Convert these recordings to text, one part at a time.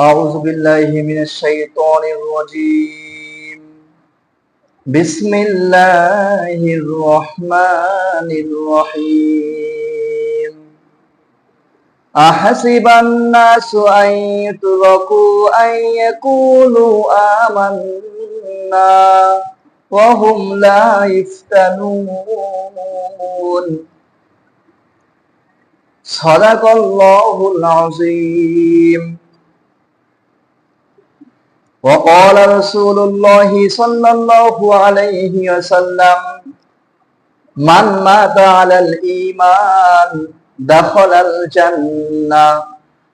أعوذ بالله من الشيطان الرجيم بسم الله الرحمن الرحيم أحسب الناس أن يتركوا أن يقولوا آمنا وهم لا يفتنون صدق الله العظيم وقال رسول الله صلى الله عليه وسلم من مات على الإيمان دخل الجنة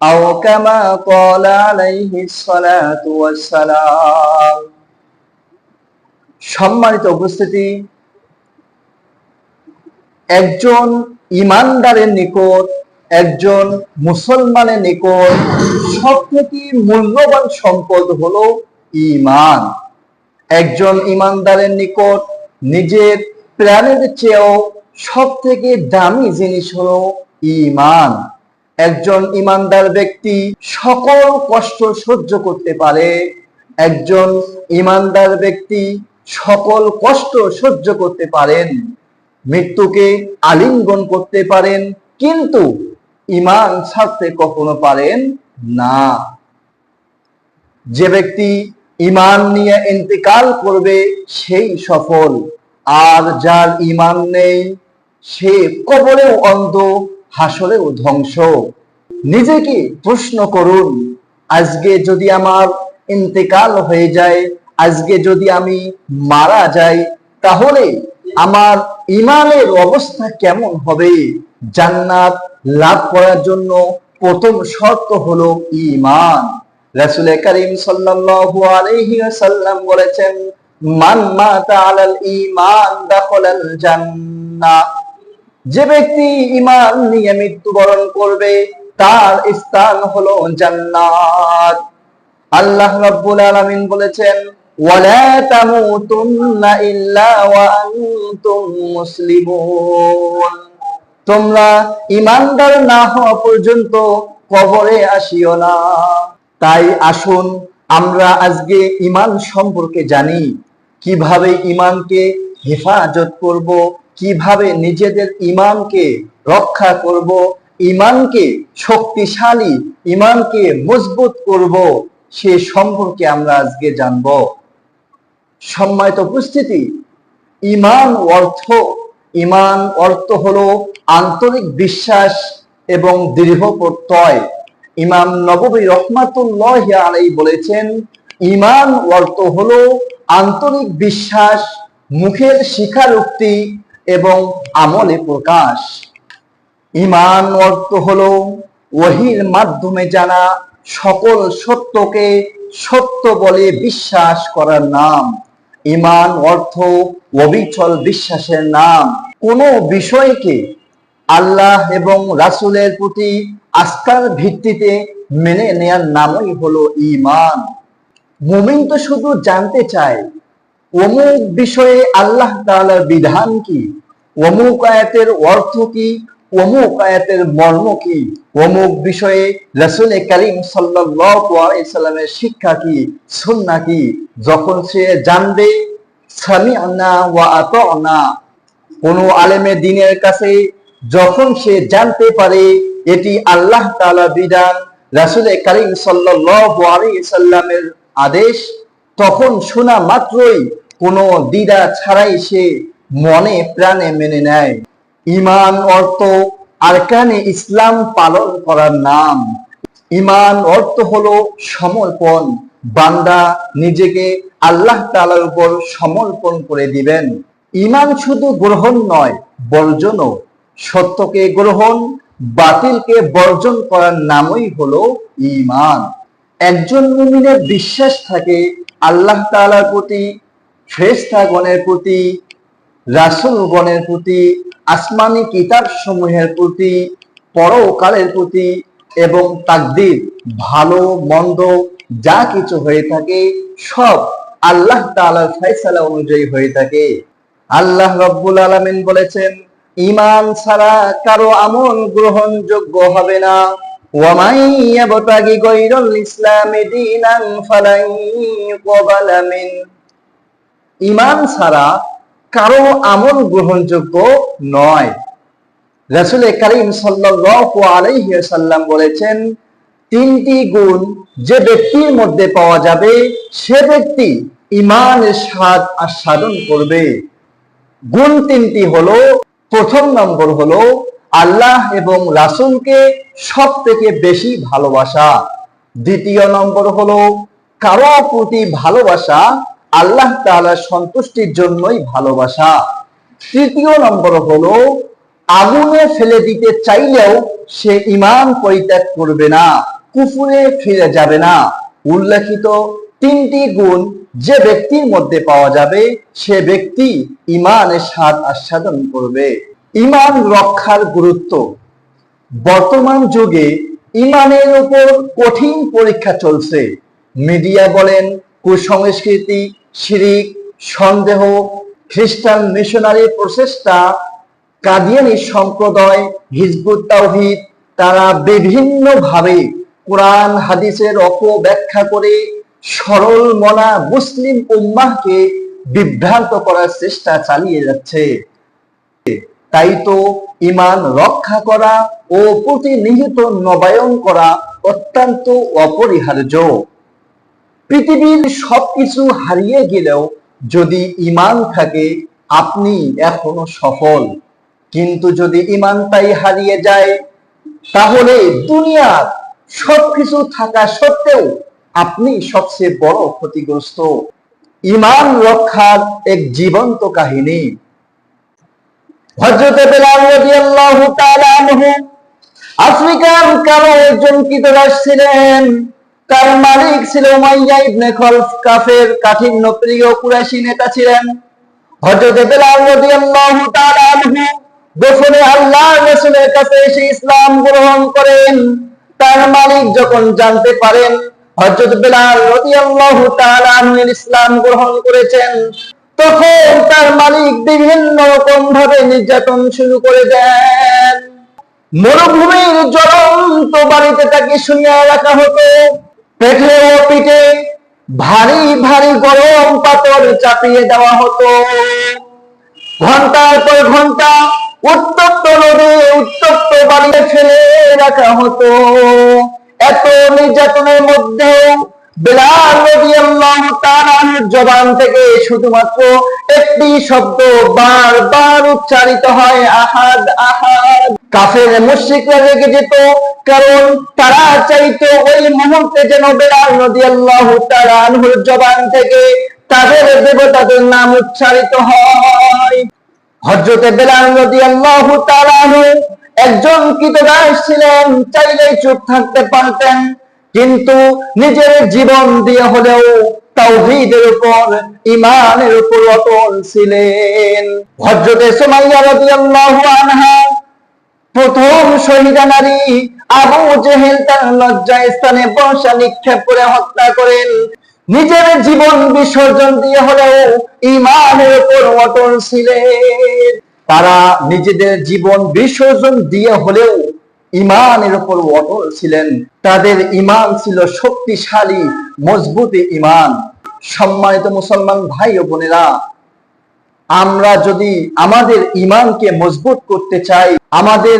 أو كما قال عليه الصلاة والسلام সম্মানিত উপস্থিতি একজন ইমানদারের নিকট একজন মুসলমানের নিকট সব থেকে মূল্যবান সম্পদ হলো ইমান একজন ইমানদারের নিকট নিজের প্রাণের চেয়েও সব থেকে দামি জিনিস হলো ইমান একজন ইমানদার ব্যক্তি সকল কষ্ট সহ্য করতে পারে। একজন ইমানদার ব্যক্তি সকল কষ্ট সহ্য করতে পারেন। মৃত্যুকে আলিঙ্গন করতে পারেন, কিন্তু ইমান ছাড়তে কখনো পারেন না। যে ব্যক্তি ইমান নিয়ে ইন্তেকাল করবে, সেই সফল। আর যার ইমান নেই, সে কবরেও অন্ধ, হাসরেও ধ্বংস। নিজেকে প্রশ্ন করুন, আজকে যদি আমার ইন্তেকাল হয়ে যায়, আজকে যদি আমি মারা যাই, তাহলে আমার ইমানের অবস্থা কেমন হবে? জান্নাত লাভ করার জন্য প্রথম শর্ত হলো ইমান রাসূল করিম সাল্লাল্লাহু আলাইহি ওয়াসাল্লাম বলেছেন, মান মাতা আলাল ঈমান দাখালাল জান্নাহ। যে ব্যক্তি ঈমান নিয়ে মৃত্যুবরণ করবে, তার স্থান হলো জান্নাত। আল্লাহ রাব্বুল আলামিন বলেছেন, ওয়ালা তামুতুন্না ইল্লা ওয়া আনতুম মুসলিমুন। তোমরা ইমানদার না হওয়া পর্যন্ত কবরে আসিও না। তাই আসুন, আমরা আজকে ইমান সম্পর্কে জানি। কীভাবে ইমানকে হেফাজত করব, কীভাবে নিজেদের ইমানকে রক্ষা করব, ইমানকে শক্তিশালী, ইমানকে মজবুত করব, সে সম্পর্কে আমরা আজকে জানব। সম্মানিত উপস্থিতি, ইমান অর্থ ইমান অর্থ হলো আন্তরিক বিশ্বাস এবং দৃঢ় প্রত্যয়। ইমাম নববী রহমাতুল্লাহ আলাই বলেছেন, ইমান অর্থ হলো আন্তরিক বিশ্বাস, মুখের স্বীকারোক্তি এবং আমলে প্রকাশ। ইমান অর্থ হলো ওহির মাধ্যমে জানা সকল সত্যকে সত্য বলে বিশ্বাস করার নাম। ইমান অর্থ অবিচল বিশ্বাসের নাম। কোন বিষয়কে আল্লাহ এবং রাসূলের প্রতি আস্থার ভিত্তিতে মেনে নেয়ার নামই হলো ইমান মুমিন তো শুধু জানতে চায়, অমুক বিষয়ে আল্লাহ তাআলার বিধান কি? অমুক আয়াতের অর্থ কি? অমুক আয়াতের মর্ম কি? অমুক বিষয়ে রাসূল করিম সাল্লামের শিক্ষা কি, সুন্নাহ কি? যখন সে জানবে, সামিআনা ওয়া আতানা কোন আলেমে দিনের কাছে যখন সে জানতে পারে এটি আল্লাহ তাআলা বিধান, রাসূল করিম সাল্লামের আদেশ, তখন শোনা মাত্রই কোনো দ্বিধা ছাড়াই সে মনে প্রাণে মেনে নেয়। ইমান অর্থ আরকানে ইসলাম পালন করার নাম। ইমান অর্থ হলো সমর্পণ। বান্দা নিজেকে আল্লাহ তাআলার উপর সমর্পণ করে দিবেন। ইমান শুধু গ্রহণ নয়, বর্জনও। সত্যকে গ্রহণ, বাতিলকে বর্জন করার নামই হলো ইমান একজন মুমিনের বিশ্বাস থাকে আল্লাহ তাআলার প্রতি, ফেরেশতাগণের প্রতি, রাসূলগণের প্রতি, আসমানি কিতাব সমূহের প্রতি, পরকালের প্রতি এবং তাকদির, ভালো, মন্দ, যা কিছু হয়ে থাকে সব আল্লাহ তাআলার ফয়সালা অনুযায়ী হয়ে থাকে। আল্লাহ রব্বুল আলামিন বলেছেন, ঈমান ছাড়া কারও আমল গ্রহণযোগ্য হবে না। ওয়ামাই মিন। ঈমান ছাড়া কারও আমল গ্রহণযোগ্য নয়। রাসূল করিম সাল্লাল্লাহু ওয়াসাল্লাম বলেছেন, তিনটি গুণ যে ব্যক্তির মধ্যে পাওয়া যাবে, সে ব্যক্তি ইমানের স্বাদ আস্বাদন করবে। গুণ তিনটি হলো, প্রথম নম্বর হলো, আল্লাহ এবং রাসুলকে সব থেকে বেশি ভালোবাসা। দ্বিতীয় নম্বর হলো কারও প্রতি ভালোবাসা আল্লাহ তাআলার সন্তুষ্টির জন্যই ভালোবাসা। তৃতীয় নম্বর হলো, আগুনে ফেলে দিতে চাইলেও সে ইমান পরিত্যাগ করবে না, কুফুরে ফিরে যাবে না। উল্লেখিত তিনটি গুণ যে ব্যক্তির মধ্যে পাওয়া যাবে, সে ব্যক্তি ইমানের স্বাদ আস্বাদন করবে। ইমান রক্ষার গুরুত্ব। বর্তমান যুগে ইমানের উপর কঠিন পরীক্ষা চলছে। মিডিয়া বলেন, কুসংস্কৃতি, শিরিক, সন্দেহ, খ্রিস্টান মিশনারি প্রচেষ্টা, কাদিয়ানি সম্প্রদায়, হিজবুত তাওহীদ, তারা বিভিন্ন ভাবে কোরআন, হাদিসের অপব্যাখ্যা করে সরল মনা মুসলিম উম্মাহকে বিভ্রান্ত করার চেষ্টা চালিয়ে যাচ্ছে। তাই তো ইমান রক্ষা করা ও প্রতিনিহিত নবায়ন করা অত্যন্ত অপরিহার্য। পৃথিবীর সবকিছু হারিয়ে গেলেও যদি ইমান থাকে, আপনি এখনও সফল। কিন্তু যদি ইমানটাই হারিয়ে যায়, তাহলে দুনিয়ার সবকিছু থাকা সত্ত্বেও আপনি সবচেয়ে বড় ক্ষতিগ্রস্ত। ইমান রক্ষার এক জীবন্ত কাহিনী। হযরত বেলাল রাদিয়াল্লাহু তাআলা আনহু কালো একজন কৃতদাস ছিলেন। তার মালিক ছিল উমাইয়া ইবনে খলফ, কাফের কাঠিন্য প্রিয় কুরাইশি নেতা ছিলেন। হযরত বেলাল রাদিয়াল্লাহু তাআলা আনহু গোপনে রাসূলের কাছে এসে ইসলাম গ্রহণ করেন। তার মালিক যখন জানতে পারেন হযরত বেলাল রাদিয়াল্লাহু তাআলা আনহু ইসলাম গ্রহণ করেছেন। তখন তার মালিক বিভিন্ন রকম ভাবে নির্যাতন শুরু করে দেন। মরুভূমির জ্বলন্ত বাড়িতে তাকে শুনিয়ে রাখা হতো। পেটে ও পিঠে ভারী ভারী গরম পাথর চাপিয়ে দেওয়া হতো। ঘণ্টার পর ঘণ্টা উত্তপ্ত রোদে উত্তপ্ত বাড়িতে ফেলে রাখা হতো। এত নির্যাতনের মধ্যেও জবান থেকে শুধুমাত্র একটি শব্দ বারবার উচ্চারিত হয়, আহাদ আহাদ। কাফের মুশরিকরা রেগে যেত, কারণ তারা চাইতো ওই মুহূর্তে যেন বেলাল রাদিয়াল্লাহু তাআলা আনহুর জবান থেকে তাদের দেবতাদের নাম উচ্চারিত হয়। হযরতে বেলাল রাদিয়াল্লাহু তাআলা আনহু একজন কৃতদাস ছিলেন, চাইলেই চুপ থাকতে পারতেন, কিন্তু নিজের জীবন দিয়ে হলেও তাওহীদের উপর ইমানের উপর অটল ছিলেন। সুমাইয়া রাদিয়াল্লাহু আনহা, প্রথম শহীদা নারী আবু জেহেল তার লজ্জা স্থানে বর্ষা নিক্ষেপ করে হত্যা করেন। নিজের জীবন বিসর্জন দিয়ে হলেও ইমানের উপর অটল ছিলেন। তারা নিজেদের জীবন বিসর্জন দিয়ে হলেও ইমানের উপর অটল ছিলেন। তাদের ইমান ছিল শক্তিশালী, মজবুত ইমান। সম্মানিত মুসলমান ভাই ও বোনেরা, আমরা যদি আমাদের ইমানকে মজবুত করতে চাই, আমাদের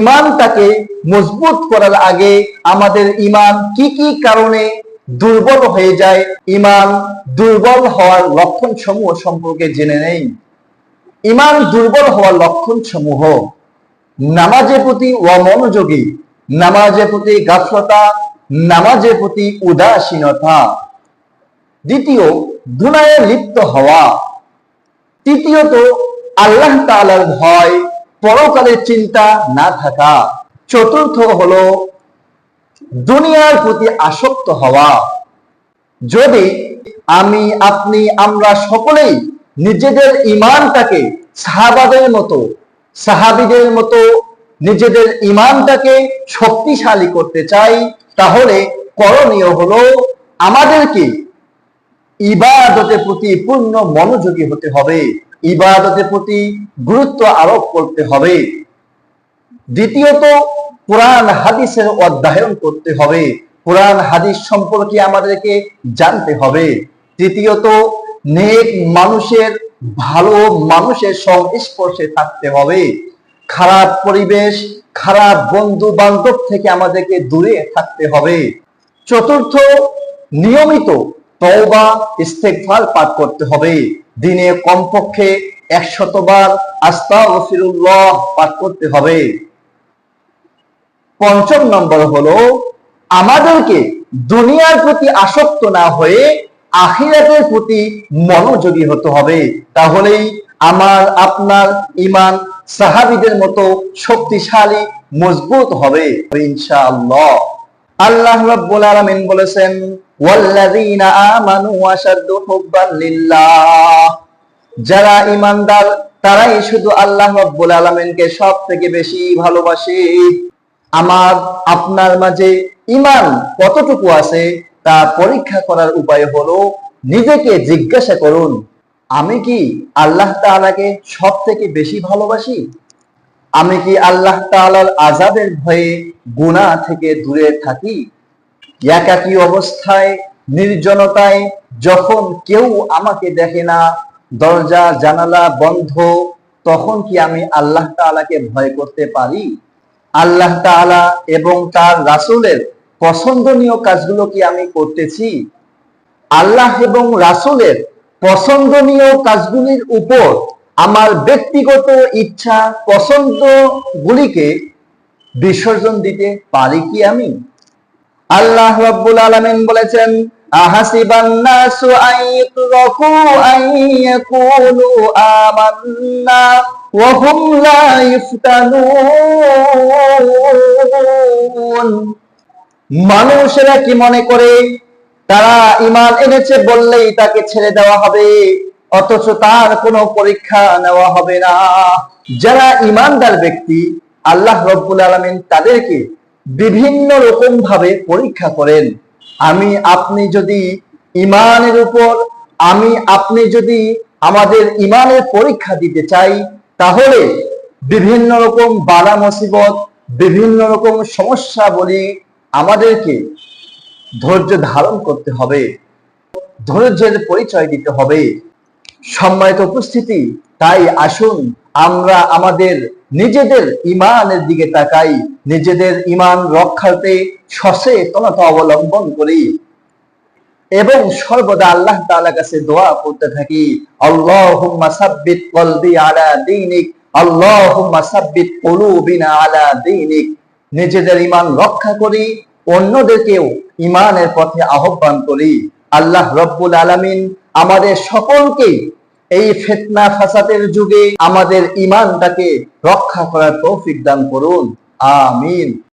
ইমানটাকে মজবুত করার আগে আমাদের ইমান কি কি কারণে দুর্বল হয়ে যায়, ইমান দুর্বল হওয়ার লক্ষণ সমূহ সম্পর্কে জেনে নেই। ইমান দুর্বল হওয়ার লক্ষণ সমূহ নামাজের প্রতি অমনোযোগী, নামাজের প্রতি গাফলতা, নামাজের প্রতি উদাসীনতা। দ্বিতীয় গুনায়ে লিপ্ত হওয়া। তৃতীয়ত, আল্লাহ তাআলার ভয় পরকালের চিন্তা না থাকা। চতুর্থ হল, দুনিয়ার প্রতি আসক্ত হওয়া। যদি আমি, আপনি, আমরা সকলেই নিজেদের ইমানটাকে সাহাবাদের মতো, সাহাবিদের মতো নিজেদের ইমানটাকে শক্তিশালী করতে চাই, তাহলে করণীয় হলো আমাদেরকে ইবাদতের প্রতি পূর্ণ মনোযোগী হতে হবে, ইবাদতের প্রতি গুরুত্ব আরোপ করতে হবে। দ্বিতীয়ত, কোরআন হাদিসের অধ্যয়ন করতে হবে, কোরআন হাদিস সম্পর্কে আমাদেরকে জানতে হবে। তৃতীয়ত নেক মানুষের, ভালো মানুষের সংস্পর্শে থাকতে হবে। খারাপ পরিবেশ, খারাপ বন্ধু বান্ধব থেকে আমাদেরকে দূরে থাকতে হবে। চতুর্থ, নিয়মিত তওবা, ইস্তেগফার পাঠ করতে হবে। দিনে কমপক্ষে একশতবার আস্তাগফিরুল্লাহ পাঠ করতে হবে। পঞ্চম নম্বর হলো, আমাদেরকে দুনিয়ার প্রতি আসক্ত না হয়ে আখিরাতের প্রতি মনোযোগী হতে হবে, তাহলেই আমার, আপনার ইমান সাহাবিদের মতো শক্তিশালী, মজবুত হবে ইনশাআল্লাহ। আল্লাহ রাব্বুল আলামিন বলেছেন, ওয়াল্লাযীনা আমানু আশাদ্দু হুব্বান লিল্লাহ। যারা ইমানদার তারাই শুধু আল্লাহ রাব্বুল আলামিনকে সব থেকে বেশি ভালোবাসে। আমার, আপনার মাঝে ইমান কতটুকু আছে তা পরীক্ষা করার উপায় হলো নিজেকে জিজ্ঞাসা করুন, আমি কি আল্লাহ তাআলাকে সব থেকে বেশি ভালোবাসি? আমি কি আল্লাহ তাআলার আজাবের ভয়ে গুনাহ থেকে দূরে থাকি? একাকী অবস্থায়, নির্জনতায় যখন কেউ আমাকে দেখে না, দরজা, জানালা বন্ধ, তখন কি আমি আল্লাহ তাআলাকে ভয় করতে পারি? আল্লাহ তাআলা এবং তার রাসূলের পছন্দনীয় কাজগুলো কি আমি করতেছি? আল্লাহ এবং রাসূলের পছন্দনীয় কাজগুলির উপর আমার ব্যক্তিগত ইচ্ছা পছন্দ গুলিকে বিসর্জন দিতে পারি কি আমি? আল্লাহ রাব্বুল আলামিন বলেছেন, আহাসিবান নাসু আন ইতরাকু আন ইয়াকুলু আমান্না ওয়া হুম লা ইফতানুন। মানুষেরা কি মনে করে? তারা ইমান এনেছে বললেই তাকে ছেড়ে দেওয়া হবে, অথচ তার কোনো পরীক্ষা নেওয়া হবে না। যারা ইমানদার ব্যক্তি, আল্লাহ রব্বুল আলমিন তাদেরকে বিভিন্ন রকম ভাবে পরীক্ষা করেন। আমি, আপনি যদি ইমানের উপর, আমি, আপনি যদি আমাদের ইমানের পরীক্ষা দিতে চাই, তাহলে বিভিন্ন রকম বালা মুসিবত বিভিন্ন রকম সমস্যা বলি আমাদেরকে ধৈর্য ধারণ করতে হবে। ধৈর্যের পরিচয় দিতে হবে। সম্মানিত উপস্থিতি, তাই আসুন আমরা আমাদের নিজেদের ইমানের দিকে তাকাই। নিজেদের ইমান রক্ষাতে সচেতনতা অবলম্বন করি। এবং সর্বদা আল্লাহ তাআলার কাছে দোয়া করতে থাকি। আল্লাহুম্মা সাব্বিত কলবি আলা দীনিক, আল্লাহুম্মা সাব্বিত কুলুবিনা আলা দীনিক। নিজেদের ইমান রক্ষা করি অন্যদেরকেও ইমানের পথে আহ্বান করি। আল্লাহ রব্বুল আলামিন আমাদের সকলকে এই ফেতনা ফাসাদের যুগে আমাদের ইমানটাকে রক্ষা করার তৌফিক দান করুন। আমিন।